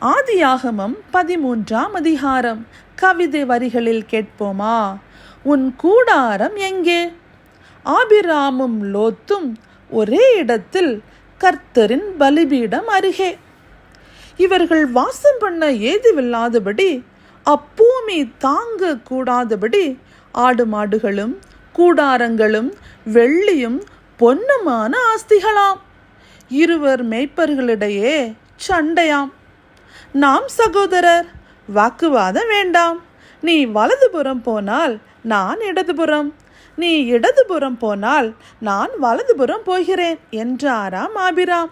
ஆதியாகமம் பதிமூன்றாம் அதிகாரம். கவிதை வரிகளில் கேட்போமா? உன் கூடாரம் எங்கே? ஆபிராமும் லோத்தும் ஒரே இடத்தில் கர்த்தரின் பலிபீடம் அருகே. இவர்கள் வாசம் பண்ண ஏதுவில்லாதபடி அப்பூமி தாங்க கூடாதபடி ஆடு மாடுகளும் கூடாரங்களும் வெள்ளியும் பொன்னுமான ஆஸ்திகளாம். இருவர் மேய்ப்பர்களிடையே சண்டையாம். நாம் சகோதரர். வாக்குவாதம் வேண்டாம். நீ வலதுபுறம் போனால் நான் இடதுபுறம். நீ இடதுபுறம் போனால் நான் வலதுபுறம் போகிறேன் என்றாராம் ஆபிராம்.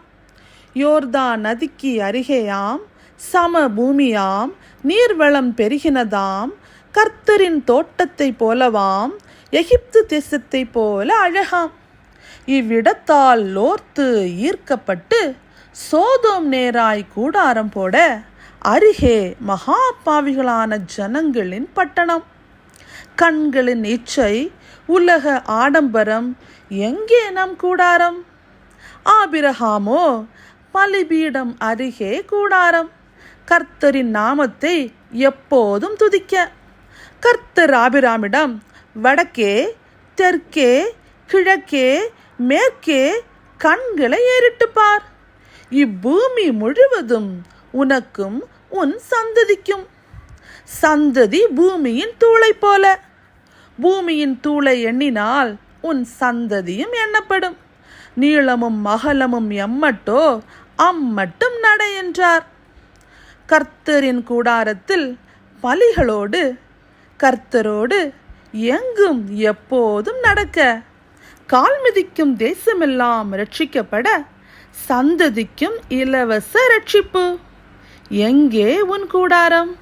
யோர்தான் நதிக்கு அருகேயாம் சம பூமியாம் நீர்வளம் பெருகினதாம் கர்த்தரின் தோட்டத்தைப் போலவாம் எகிப்து தேசத்தைப் போல அழகாம். இவ்விடத்தால் லோர்த்து ஈர்க்கப்பட்டு சோதோம் நேராய் கூடாரம் போட அருகே மகா பாவிகளான ஜனங்களின் பட்டணம். கண்களின் இச்சை உலக ஆடம்பரம் எங்கே நம் கூடாரம்? ஆபிரஹாமோ பலிபீடம் அருகே கூடாரம். கர்த்தரின் நாமத்தை எப்போதும் துதிக்க. கர்த்தர் ஆபிராமிடம் வடக்கே தெற்கே கிழக்கே மேற்கே கண்களை ஏறிட்டுப்பார். பார் இப்பூமி முழுவதும் உனக்கும் உன் சந்ததிக்கும். சந்ததி பூமியின் தூளை போல. பூமியின் தூளை எண்ணினால் உன் சந்ததியும் எண்ணப்படும். நீளமும் அகலமும் எம்மட்டோ அம்மட்டும் நட என்றார். கர்த்தரின் கூடாரத்தில் பலிகளோடு கர்த்தரோடு எங்கும் எப்போதும் நடக்க கால் மிதிக்கும் தேசமெல்லாம் ரட்சிக்கப்பட சந்ததிக்கும் இலவச ரட்சிப்பு. எங்கே உன் கூடாரம்?